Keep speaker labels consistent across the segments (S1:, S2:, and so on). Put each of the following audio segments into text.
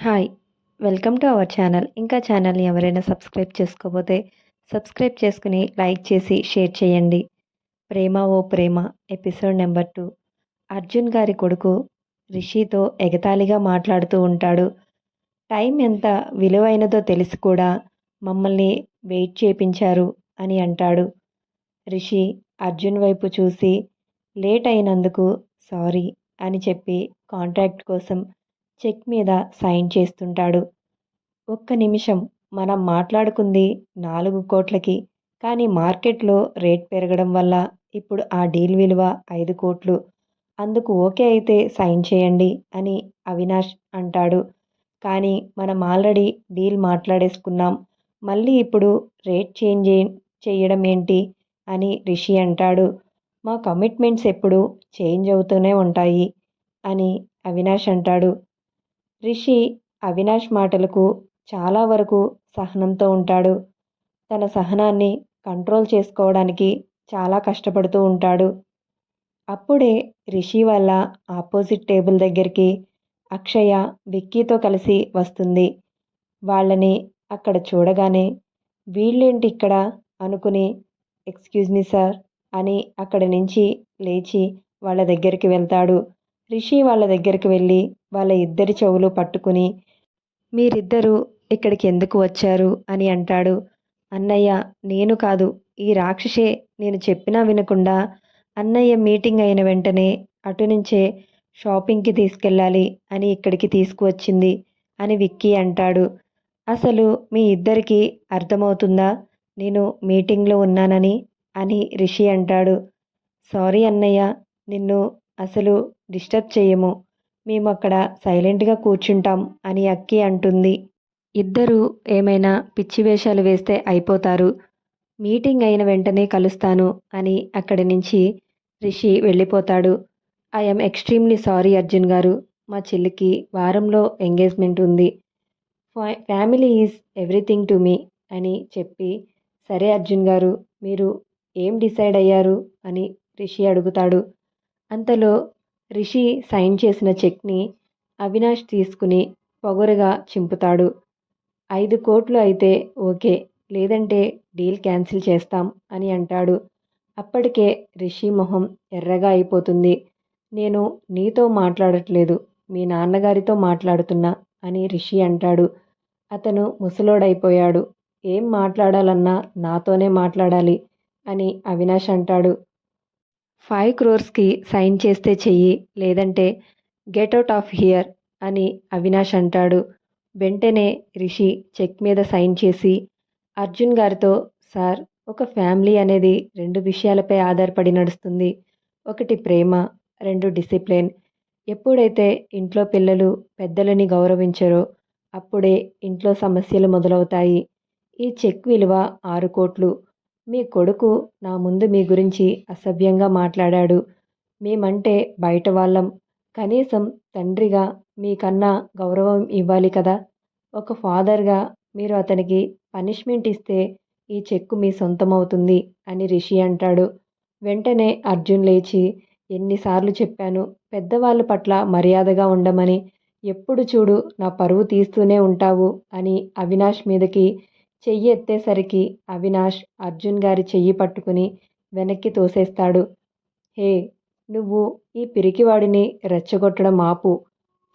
S1: Hi welcome to our channel ఇంకా ఛానల్ని ఎవరైనా సబ్స్క్రైబ్ చేసుకోకపోతే సబ్స్క్రైబ్ చేసుకుని లైక్ చేసి షేర్ చేయండి. Prema O Prema episode number two Arjun గారి కొడుకు రిషితో ఎగతాళిగా మాట్లాడుతూ ఉంటాడు. టైం ఎంత విలువైనదో తెలిసి కూడా మమ్మల్ని వెయిట్ చేపించారు అని అంటాడు. రిషి అర్జున్ వైపు చూసి లేట్ అయినందుకు సారీ అని చెప్పి కాంట్రాక్ట్ కోసం చెక్ మీద సైన్ చేస్తుంటాడు. ఒక్క నిమిషం మనం మాట్లాడుకుంది నాలుగు కోట్లకి కానీ మార్కెట్లో రేట్ పెరగడం వల్ల ఇప్పుడు ఆ డీల్ విలువ ఐదు కోట్లు. అందుకు ఓకే అయితే సైన్ చేయండి అని అవినాష్ అంటాడు. కానీ మనం ఆల్రెడీ డీల్ మాట్లాడేసుకున్నాం. మళ్ళీ ఇప్పుడు రేట్ చేంజ్ చేయడం ఏంటి అని రిషి అంటాడు. మా కమిట్మెంట్స్ ఎప్పుడు చేంజ్ అవుతూనే ఉంటాయి అని అవినాష్ అంటాడు. రిషి అవినాష్ మాటలకు చాలా వరకు సహనంతో ఉంటాడు. తన సహనాన్ని కంట్రోల్ చేసుకోవడానికి చాలా కష్టపడుతూ ఉంటాడు. అప్పుడే రిషి వాళ్ళ ఆపోజిట్ టేబుల్ దగ్గరికి అక్షయ విక్కీతో కలిసి వస్తుంది. వాళ్ళని అక్కడ చూడగానే వీళ్ళేంటి ఇక్కడ? అనుకుని ఎక్స్క్యూజ్ మీ సార్ అని అక్కడి నుంచి లేచి వాళ్ళ దగ్గరికి వెళ్తాడు. రిషి వాళ్ళ దగ్గరికి వెళ్ళి వాళ్ళ ఇద్దరి చెవులు పట్టుకుని మీరిద్దరూ ఇక్కడికి ఎందుకు వచ్చారు? అని అంటాడు. అన్నయ్య నేను కాదు. ఈ రాక్షసే నేను చెప్పినా వినకుండా అన్నయ్య మీటింగ్ అయిన వెంటనే అటు నుంచే షాపింగ్కి తీసుకెళ్ళాలి అని ఇక్కడికి తీసుకువచ్చింది అని విక్కీ అంటాడు. అసలు మీ ఇద్దరికి అర్థమవుతుందా? నేను మీటింగ్లో ఉన్నానని అని రిషి అంటాడు. సారీ అన్నయ్య నిన్ను అసలు డిస్టర్బ్ చేయము. మేము అక్కడ సైలెంట్గా కూర్చుంటాం అని అక్కి అంటుంది. ఇద్దరూ ఏమైనా పిచ్చి వేషాలు వేస్తే అయిపోతారు. మీటింగ్ అయిన వెంటనే కలుస్తాను అని అక్కడి నుంచి రిషి వెళ్ళిపోతాడు. ఐఎమ్ ఎక్స్ట్రీమ్లీ సారీ అర్జున్ గారు. మా చెల్లికి వారంలో ఎంగేజ్మెంట్ ఉంది. Family is everything to me అని చెప్పి సరే అర్జున్ గారు మీరు ఏం డిసైడ్ అయ్యారు అని రిషి అడుగుతాడు. అంతలో రిషి సైన్ చేసిన చెక్ని అవినాష్ తీసుకుని పొగరుగా చింపుతాడు. ఐదు కోట్లు అయితే ఓకే లేదంటే డీల్ క్యాన్సిల్ చేస్తాం అని అంటాడు. అప్పటికే రిషి మొహం ఎర్రగా అయిపోతుంది. నేను నీతో మాట్లాడట్లేదు మీ నాన్నగారితో మాట్లాడుతున్నా అని రిషి అంటాడు. అతను ముసలోడైపోయాడు. ఏం మాట్లాడాలన్నా నాతోనే మాట్లాడాలి అని అవినాష్ అంటాడు. ఫైవ్ క్రోర్స్కి సైన్ చేస్తే చెయ్యి లేదంటే గెట్ అవుట్ ఆఫ్ హియర్ అని అవినాష్ అంటాడు. వెంటనే రిషి చెక్ మీద సైన్ చేసి అర్జున్ గారితో సార్ ఒక ఫ్యామిలీ అనేది రెండు విషయాలపై ఆధారపడి నడుస్తుంది. ఒకటి ప్రేమ రెండు డిసిప్లిన్. ఎప్పుడైతే ఇంట్లో పిల్లలు పెద్దలని గౌరవించరో అప్పుడే ఇంట్లో సమస్యలు మొదలవుతాయి. ఈ చెక్ విలువ ఆరు కోట్లు. మీ కొడుకు నా ముందు మీ గురించి అసభ్యంగా మాట్లాడాడు. మేమంటే బయట వాళ్ళం. కనీసం తండ్రిగా మీకన్నా గౌరవం ఇవ్వాలి కదా. ఒక ఫాదర్గా మీరు అతనికి పనిష్మెంట్ ఇస్తే ఈ చెక్కు మీ సొంతమవుతుంది అని రిషి అంటాడు. వెంటనే అర్జున్ లేచి ఎన్నిసార్లు చెప్పాను పెద్దవాళ్ళ పట్ల మర్యాదగా ఉండమని ఎప్పుడు చూడు నా పరువు తీస్తూనే ఉంటావు అని అవినాష్ మీదకి చెయ్యి ఎత్తేసరికి అవినాష్ అర్జున్ గారి చెయ్యి పట్టుకుని వెనక్కి తోసేస్తాడు. హే నువ్వు ఈ పిరికివాడిని రెచ్చగొట్టడం ఆపు.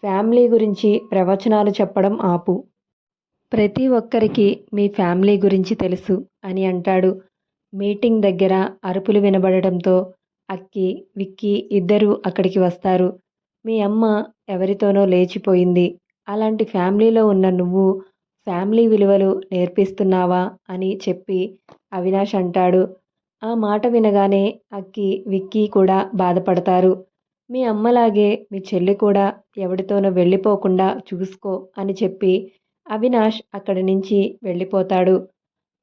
S1: ఫ్యామిలీ గురించి ప్రవచనాలు చెప్పడం ఆపు. ప్రతి ఒక్కరికి మీ ఫ్యామిలీ గురించి తెలుసు అని అంటాడు. మీటింగ్ దగ్గర అరుపులు వినబడటంతో అక్కి విక్కీ ఇద్దరూ అక్కడికి వస్తారు. మీ అమ్మ ఎవరితోనో లేచిపోయింది. అలాంటి ఫ్యామిలీలో ఉన్న నువ్వు ఫ్యామిలీ విలువలు నేర్పిస్తున్నావా అని చెప్పి అవినాష్ అంటాడు. ఆ మాట వినగానే అక్కి విక్కీ కూడా బాధపడతారు. మీ అమ్మలాగే మీ చెల్లి కూడా ఎవరితోనో వెళ్ళిపోకుండా చూసుకో అని చెప్పి అవినాష్ అక్కడి నుంచి వెళ్ళిపోతాడు.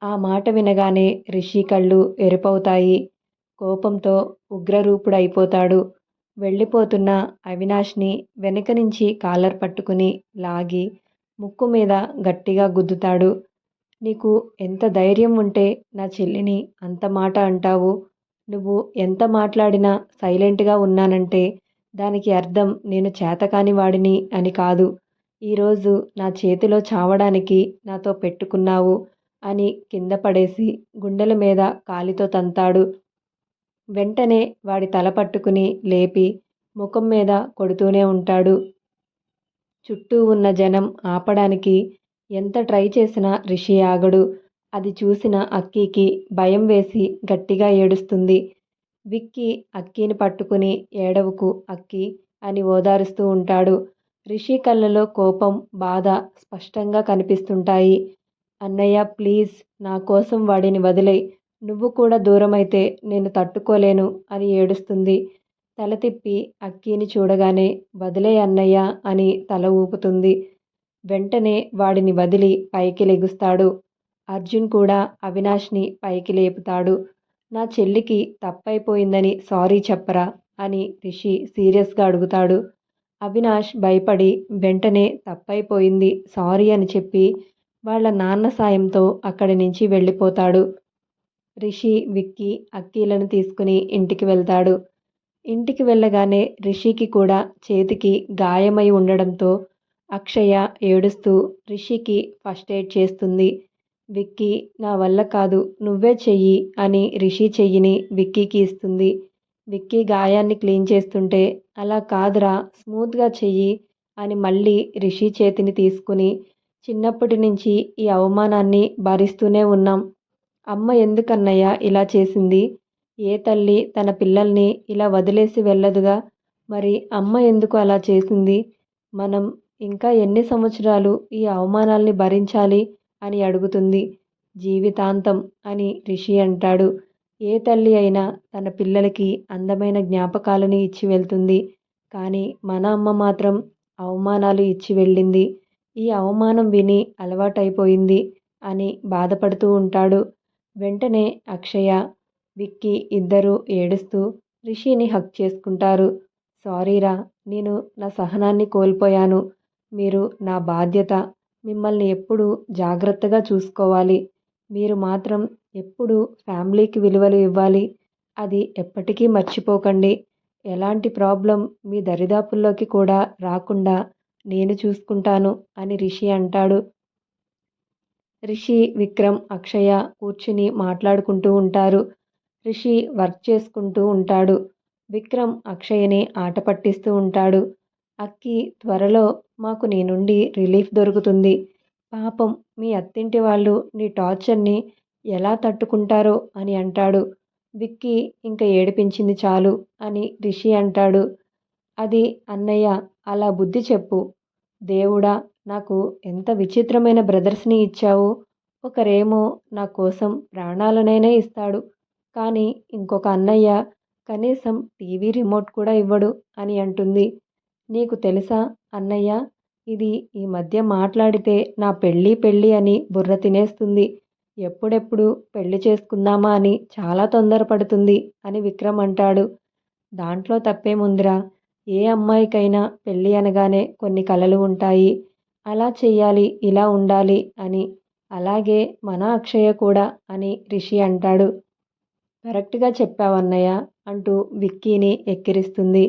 S1: ఆ మాట వినగానే రిషి కళ్ళు ఎరుపవుతాయి. కోపంతో ఉగ్రరూపుడైపోతాడు. వెళ్ళిపోతున్న అవినాష్ని వెనక నుంచి కాలర్ పట్టుకుని లాగి ముక్కు మీద గట్టిగా గుద్దుతాడు. నీకు ఎంత ధైర్యం ఉంటే నా చెల్లిని అంత మాట అంటావు. నువ్వు ఎంత మాట్లాడినా సైలెంట్గా ఉన్నానంటే దానికి అర్థం నేను చేతకాని వాడిని అని కాదు. ఈరోజు నా చేతిలో చావడానికి నాతో పెట్టుకున్నావు అని కింద పడేసి గుండెల మీద కాలితో తంతాడు. వెంటనే వాడి తల పట్టుకుని లేపి ముఖం మీద కొడుతూనే ఉంటాడు. చుట్టూ ఉన్న జనం ఆపడానికి ఎంత ట్రై చేసినా రిషి ఆగడు. అది చూసిన అక్కీకి భయం వేసి గట్టిగా ఏడుస్తుంది. విక్కీ అక్కీని పట్టుకుని ఏడవకు అక్కి అని ఓదారుస్తూ ఉంటాడు. రిషి కళ్ళలో కోపం బాధ స్పష్టంగా కనిపిస్తుంటాయి. అన్నయ్య ప్లీజ్ నా కోసం వాడిని వదిలే నువ్వు కూడా దూరమైతే నేను తట్టుకోలేను అని ఏడుస్తుంది. తల తిప్పి అక్కీని చూడగానే వదిలే అన్నయ్య అని తల ఊపుతుంది. వెంటనే వాడిని వదిలి పైకి లెగుస్తాడు. అర్జున్ కూడా అవినాష్ని పైకి లేపుతాడు. నా చెల్లికి తప్పైపోయిందని సారీ చెప్పరా అని రిషి సీరియస్గా అడుగుతాడు. అవినాష్ భయపడి వెంటనే తప్పైపోయింది సారీ అని చెప్పి వాళ్ళ నాన్న సాయంతో అక్కడి నుంచి వెళ్ళిపోతాడు. రిషి విక్కీ అక్కీలను తీసుకుని ఇంటికి వెళ్తాడు. ఇంటికి వెళ్ళగానే రిషికి కూడా చేతికి గాయమై ఉండడంతో అక్షయ ఏడుస్తూ రిషికి ఫస్ట్ ఎయిడ్ చేస్తుంది. విక్కీ నా వల్ల కాదు. నువ్వే చెయ్యి అని రిషి చెయ్యిని విక్కీకి ఇస్తుంది. విక్కీ గాయాన్ని క్లీన్ చేస్తుంటే అలా కాదురా స్మూత్గా చెయ్యి అని మళ్ళీ రిషి చేతిని తీసుకుని చిన్నప్పటి నుంచి ఈ అవమానాన్ని భరిస్తూనే ఉన్నాం. అమ్మ ఎందుకన్నయ్య ఇలా చేసింది? ఏ తల్లి తన పిల్లల్ని ఇలా వదిలేసి వెళ్ళదుగా? మరి అమ్మ ఎందుకు అలా చేసింది? మనం ఇంకా ఎన్ని సంవత్సరాలు ఈ అవమానాల్ని భరించాలి అని అడుగుతుంది జీవితాంతం అని రిషి అంటాడు. ఏ తల్లి అయినా తన పిల్లలకి అందమైన జ్ఞాపకాలని ఇచ్చి వెళ్తుంది. కానీ మన అమ్మ మాత్రం అవమానాలు ఇచ్చి వెళ్ళింది. ఈ అవమానం విని అలవాటైపోయింది అని బాధపడుతూ ఉంటాడు. వెంటనే అక్షయ విక్కీ ఇద్దరూ ఏడుస్తూ రిషిని హక్ చేసుకుంటారు. సారీరా నేను నా సహనాన్ని కోల్పోయాను. మీరు నా బాధ్యత. మిమ్మల్ని ఎప్పుడూ జాగ్రత్తగా చూసుకోవాలి. మీరు మాత్రం ఎప్పుడు ఫ్యామిలీకి విలువలు ఇవ్వాలి. అది ఎప్పటికీ మర్చిపోకండి. ఎలాంటి ప్రాబ్లం మీ దరిదాపుల్లోకి కూడా రాకుండా నేను చూసుకుంటాను అని రిషి అంటాడు. రిషి విక్రమ్ అక్షయ కూర్చుని మాట్లాడుకుంటూ ఉంటారు. రిషి వర్క్ చేసుకుంటూ ఉంటాడు. విక్రమ్ అక్షయ్ని ఆట పట్టిస్తూ ఉంటాడు. అక్కి త్వరలో మాకు నీ నుండి రిలీఫ్ దొరుకుతుంది. పాపం మీ అత్తింటి వాళ్ళు నీ టార్చర్ని ఎలా తట్టుకుంటారో అని అంటాడు. విక్కి ఇంకా ఏడిపించింది చాలు అని రిషి అంటాడు. అది అన్నయ్య అలా బుద్ధి చెప్పు. దేవుడా నాకు ఎంత విచిత్రమైన బ్రదర్స్ని ఇచ్చావు. ఒకరేమో నా కోసం ప్రాణాలనైనా ఇస్తాడు. కానీ ఇంకొక అన్నయ్య కనీసం టీవీ రిమోట్ కూడా ఇవ్వడు అని అంటుంది. నీకు తెలుసా అన్నయ్య ఇది ఈ మధ్య మాట్లాడితే నా పెళ్ళి పెళ్ళి అని బుర్ర తినేస్తుంది. ఎప్పుడెప్పుడు పెళ్ళి చేసుకుందామా అని చాలా తొందరపడుతుంది అని విక్రమ్ అంటాడు. దాంట్లో తప్పేముందిరా ఏ అమ్మాయికైనా పెళ్ళి అనగానే కొన్ని కలలు ఉంటాయి. అలా చెయ్యాలి ఇలా ఉండాలి అని. అలాగే మన అక్షయ కూడా అని రిషి అంటాడు. కరెక్ట్గా చెప్పావన్నయ్య అంటూ విక్కీని ఎక్కిరిస్తుంది.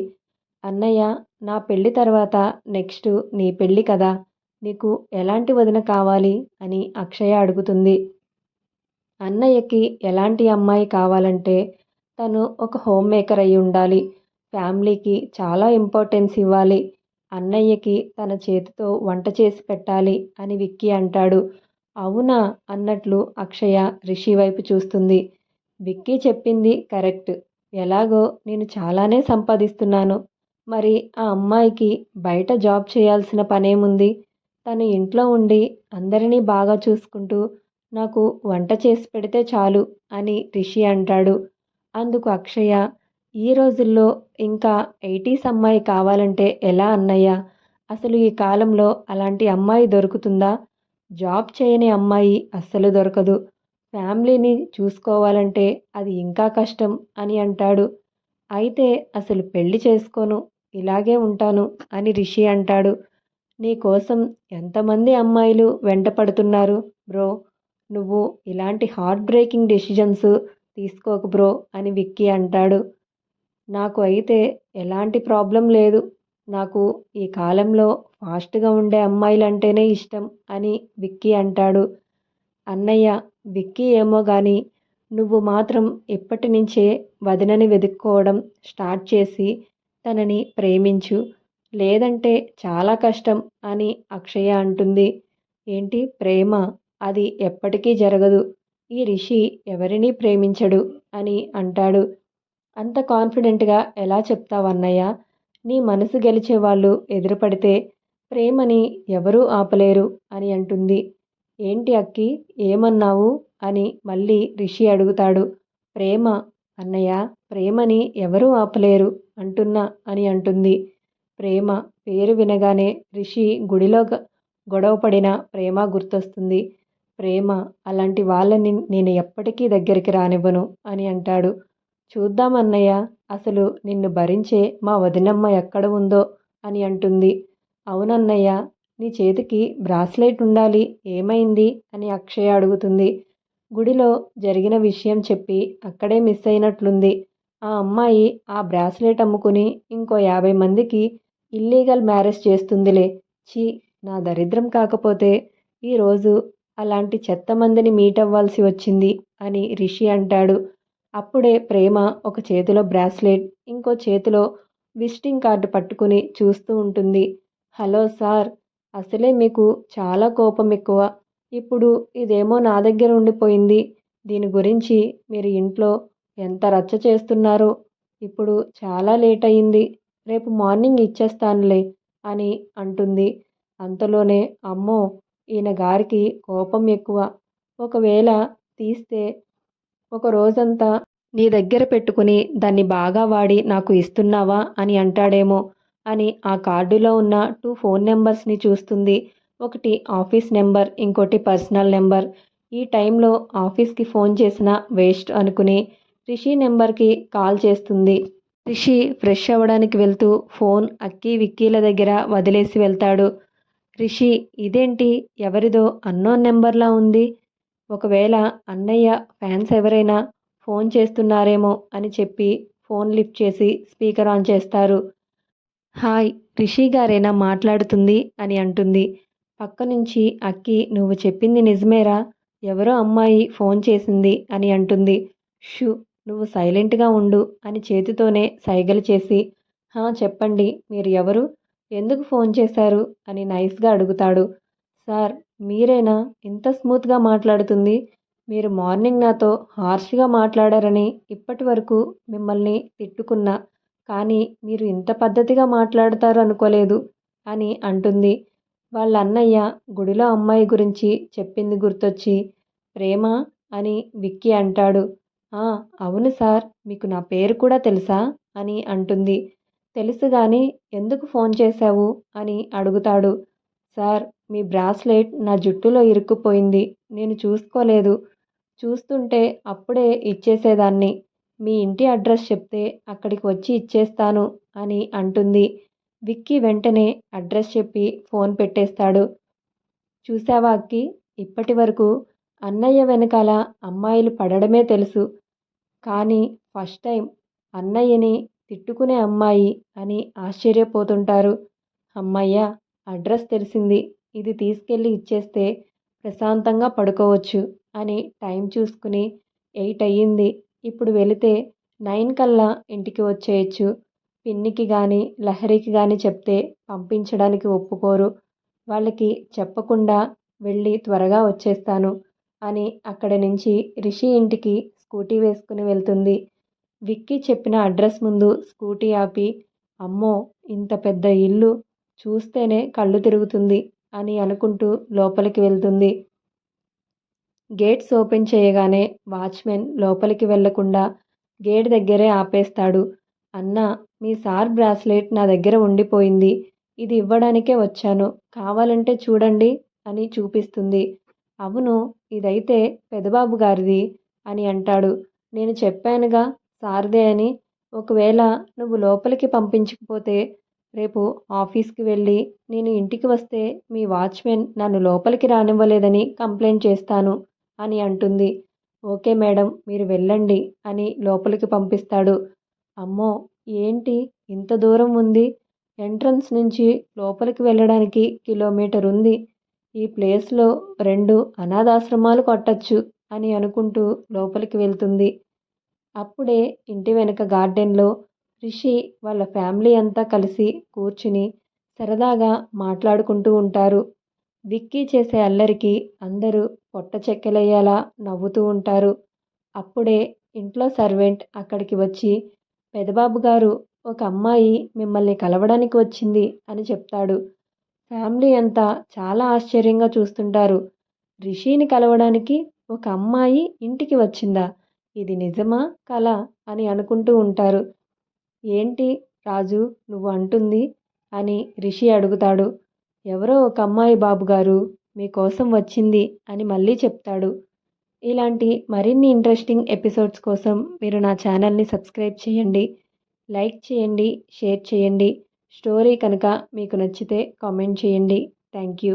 S1: అన్నయ్య నా పెళ్ళి తర్వాత నెక్స్ట్ నీ పెళ్ళి కదా నీకు ఎలాంటి వదిన కావాలి? అని అక్షయ అడుగుతుంది. అన్నయ్యకి ఎలాంటి అమ్మాయి కావాలంటే తను ఒక హోమ్ మేకర్ అయి ఉండాలి. ఫ్యామిలీకి చాలా ఇంపార్టెన్స్ ఇవ్వాలి. అన్నయ్యకి తన చేతితో వంట చేసి పెట్టాలి అని విక్కీ అంటాడు. అవునా? అన్నట్లు అక్షయ రిషి వైపు చూస్తుంది. విక్కీ చెప్పింది కరెక్ట్. ఎలాగో నేను చాలానే సంపాదిస్తున్నాను. మరి ఆ అమ్మాయికి బయట జాబ్ చేయాల్సిన పనేముంది? తను ఇంట్లో ఉండి అందరినీ బాగా చూసుకుంటూ నాకు వంట చేసి పెడితే చాలు అని రిషి అంటాడు. అందుకు అక్షయ ఈ రోజుల్లో ఇంకా ఎయిటీస్ అమ్మాయి కావాలంటే ఎలా అన్నయ్య? అసలు ఈ కాలంలో అలాంటి అమ్మాయి దొరుకుతుందా? జాబ్ చేయని అమ్మాయి అస్సలు దొరకదు. ఫ్యామిలీని చూసుకోవాలంటే అది ఇంకా కష్టం అని అంటాడు. అయితే అసలు పెళ్ళి చేసుకోను ఇలాగే ఉంటాను అని రిషి అంటాడు. నీ కోసం ఎంతమంది అమ్మాయిలు వెంట పడుతున్నారు బ్రో? నువ్వు ఇలాంటి హార్ట్ బ్రేకింగ్ డెసిజన్స్ తీసుకోకు బ్రో అని విక్కీ అంటాడు. నాకు అయితే ఎలాంటి ప్రాబ్లం లేదు. నాకు ఈ కాలంలో ఫాస్ట్గా ఉండే అమ్మాయిలంటేనే ఇష్టం అని విక్కీ అంటాడు. అన్నయ్య విక్కీ ఏమో గాని నువ్వు మాత్రం ఇప్పటి నుంచే వదినని వెతుక్కోవడం స్టార్ట్ చేసి తనని ప్రేమించు. లేదంటే చాలా కష్టం అని అక్షయ అంటుంది. ఏంటి ప్రేమ? అది ఎప్పటికీ జరగదు. ఈ రిషి ఎవరినీ ప్రేమించడు అని అంటాడు. అంత కాన్ఫిడెంట్గా ఎలా చెప్తావన్నయ్య నీ మనసు గెలిచే వాళ్ళు ఎదురుపడితే ప్రేమని ఎవరూ ఆపలేరు అని అంటుంది. ఏంటి అక్కి? ఏమన్నావు? అని మళ్ళీ రిషి అడుగుతాడు. ప్రేమ అన్నయ్య ప్రేమని ఎవరూ ఆపలేరు అంటున్నా అని అంటుంది. ప్రేమ పేరు వినగానే రిషి గుడిలో గొడవపడిన ప్రేమ గుర్తొస్తుంది. ప్రేమ అలాంటి వాళ్ళని నేను ఎప్పటికీ దగ్గరికి రానివ్వను అని అంటాడు. చూద్దాం అన్నయ్య అసలు నిన్ను భరించే మా వదినమ్మ ఎక్కడ ఉందో అని అంటుంది. అవునన్నయ్య నీ చేతికి బ్రాస్లెట్ ఉండాలి ఏమైంది? అని అక్షయ అడుగుతుంది. గుడిలో జరిగిన విషయం చెప్పి అక్కడే మిస్ అయినట్లుంది. ఆ అమ్మాయి ఆ బ్రాస్లెట్ అమ్ముకుని ఇంకో యాభై మందికి ఇల్లీగల్ మ్యారేజ్ చేస్తుందిలే. ఛీ నా దరిద్రం కాకపోతే ఈరోజు అలాంటి చెత్త మందిని మీట్ అవ్వాల్సి వచ్చింది అని రిషి అంటాడు. అప్పుడే ప్రేమ ఒక చేతిలో బ్రాస్లెట్ ఇంకో చేతిలో విజిటింగ్ కార్డు పట్టుకుని చూస్తూ ఉంటుంది. హలో సార్ అసలే మీకు చాలా కోపం ఎక్కువ. ఇప్పుడు ఇదేమో నా దగ్గర ఉండిపోయింది. దీని గురించి మీరు ఇంట్లో ఎంత రచ్చ చేస్తున్నారో? ఇప్పుడు చాలా లేట్ అయింది. రేపు మార్నింగ్ ఇచ్చేస్తానులే అని అంటుంది. అంతలోనే అమ్మో ఈయన గారికి కోపం ఎక్కువ. ఒకవేళ తీస్తే ఒక రోజంతా నీ దగ్గర పెట్టుకుని దాన్ని బాగా వాడి నాకు ఇస్తున్నావా అని అంటాడేమో. అని ఆ కార్డులో ఉన్న టూ ఫోన్ నెంబర్స్ని చూస్తుంది. ఒకటి ఆఫీస్ నెంబర్ ఇంకోటి పర్సనల్ నెంబర్. ఈ టైంలో ఆఫీస్కి ఫోన్ చేసిన వేస్ట్ అనుకుని రిషి నెంబర్కి కాల్ చేస్తుంది. రిషి ఫ్రెష్ అవ్వడానికి వెళ్తూ ఫోన్ అక్కి విక్కీల దగ్గర వదిలేసి వెళ్తాడు. రిషి ఇదేంటి? ఎవరిదో అన్నోన్ నెంబర్లా ఉంది? ఒకవేళ అన్నయ్య ఫ్యాన్స్ ఎవరైనా ఫోన్ చేస్తున్నారేమో అని చెప్పి ఫోన్ లిఫ్ట్ చేసి స్పీకర్ ఆన్ చేస్తారు. హాయ్ రిషి గారేనా మాట్లాడుతుంది అని అంటుంది. పక్క నుంచి అక్కి నువ్వు చెప్పింది నిజమేరా? ఎవరో అమ్మాయి ఫోన్ చేసింది అని అంటుంది. షూ నువ్వు సైలెంట్గా ఉండు అని చేతితోనే సైగలు చేసి హా చెప్పండి మీరు ఎవరు? ఎందుకు ఫోన్ చేశారు? అని నైస్గా అడుగుతాడు. సార్ మీరేనా? ఇంత స్మూత్గా మాట్లాడుతుంది. మీరు మార్నింగ్ నాతో హార్ష్గా మాట్లాడారని ఇప్పటి వరకు మిమ్మల్ని తిట్టుకున్నా. కానీ మీరు ఇంత పద్ధతిగా మాట్లాడతారు అనుకోలేదు అని అంటుంది. వాళ్ళ అన్నయ్య గుడిలో అమ్మాయి గురించి చెప్పింది గుర్తొచ్చి ప్రేమ? అని విక్కీ అంటాడు. అవును సార్ మీకు నా పేరు కూడా తెలుసా? అని అంటుంది. తెలుసు కానీ ఎందుకు ఫోన్ చేశావు? అని అడుగుతాడు. సార్ మీ బ్రాస్లెట్ నా జుట్టులో ఇరుక్కుపోయింది. నేను చూసుకోలేదు. చూస్తుంటే అప్పుడే ఇచ్చేసేదాన్ని. మీ ఇంటి అడ్రస్ చెప్తే అక్కడికి వచ్చి ఇచ్చేస్తాను అని అంటుంది. విక్కీ వెంటనే అడ్రస్ చెప్పి ఫోన్ పెట్టేస్తాడు. చూసావా అక్కి? ఇప్పటి వరకు అన్నయ్య వెనకాల అమ్మాయిలు పడడమే తెలుసు. కానీ ఫస్ట్ టైం అన్నయ్యని తిట్టుకునే అమ్మాయి అని ఆశ్చర్యపోతుంటారు. అమ్మయ్య అడ్రస్ తెలిసింది. ఇది తీసుకెళ్ళి ఇచ్చేస్తే ప్రశాంతంగా పడుకోవచ్చు అని టైం చూసుకుని ఎయిట్ అయ్యింది. ఇప్పుడు వెళితే నైన్ కల్లా ఇంటికి వచ్చేయచ్చు. పిన్నికి కానీ లహరికి కానీ చెప్తే పంపించడానికి ఒప్పుకోరు. వాళ్ళకి చెప్పకుండా వెళ్ళి త్వరగా వచ్చేస్తాను అని అక్కడి నుంచి రిషి ఇంటికి స్కూటీ వేసుకుని వెళ్తుంది. విక్కీ చెప్పిన అడ్రస్ ముందు స్కూటీ ఆపి అమ్మో ఇంత పెద్ద ఇల్లు చూస్తేనే కళ్ళు తిరుగుతుంది అని అనుకుంటూ లోపలికి వెళ్తుంది. గేట్స్ ఓపెన్ చేయగానే వాచ్మెన్ లోపలికి వెళ్ళకుండా గేట్ దగ్గరే ఆపేస్తాడు. అన్నా మీ సార్ బ్రాస్లెట్ నా దగ్గర ఉండిపోయింది. ఇది ఇవ్వడానికే వచ్చాను. కావాలంటే చూడండి అని చూపిస్తుంది. అవును ఇదైతే పెదబాబు గారిది అని అంటాడు. నేను చెప్పానుగా సార్దే అని. ఒకవేళ నువ్వు లోపలికి పంపించకపోతే రేపు ఆఫీస్కి వెళ్ళి నేను ఇంటికి వస్తే మీ వాచ్మెన్ నన్ను లోపలికి రానివ్వలేదని కంప్లైంట్ చేస్తాను. అని అంటుంది. ఓకే మేడం మీరు వెళ్ళండి అని లోపలికి పంపిస్తాడు. అమ్మో ఏంటి? ఇంత దూరం ఉంది? ఎంట్రన్స్ నుంచి లోపలికి వెళ్ళడానికి కిలోమీటర్ ఉంది. ఈ ప్లేస్లో రెండు అనాథాశ్రమాలు కొట్టచ్చు అని అనుకుంటూ లోపలికి వెళ్తుంది. అప్పుడే ఇంటి వెనుక గార్డెన్లో రిషి వాళ్ళ ఫ్యామిలీ అంతా కలిసి కూర్చుని సరదాగా మాట్లాడుకుంటూ ఉంటారు. విక్కీ చేసే అల్లరికి అందరూ పొట్ట చెక్కలయ్యేలా నవ్వుతూ ఉంటారు. అప్పుడే ఇంట్లో సర్వెంట్ అక్కడికి వచ్చి పెదబాబు గారు ఒక అమ్మాయి మిమ్మల్ని కలవడానికి వచ్చింది అని చెప్తాడు. ఫ్యామిలీ అంతా చాలా ఆశ్చర్యంగా చూస్తుంటారు. రిషిని కలవడానికి ఒక అమ్మాయి ఇంటికి వచ్చిందా? ఇది నిజమా కళ అని అనుకుంటూ ఉంటారు. ఏంటి రాజు నువ్వు అంటుంది అని రిషి అడుగుతాడు. ఎవరో ఒక అమ్మాయి బాబుగారు మీకోసం వచ్చింది అని మళ్ళీ చెప్తాడు. ఇలాంటి మరిన్ని ఇంట్రెస్టింగ్ ఎపిసోడ్స్ కోసం మీరు నా ఛానల్ని సబ్స్క్రైబ్ చేయండి. లైక్ చేయండి షేర్ చేయండి. స్టోరీ కనుక మీకు నచ్చితే కామెంట్ చేయండి. Thank you.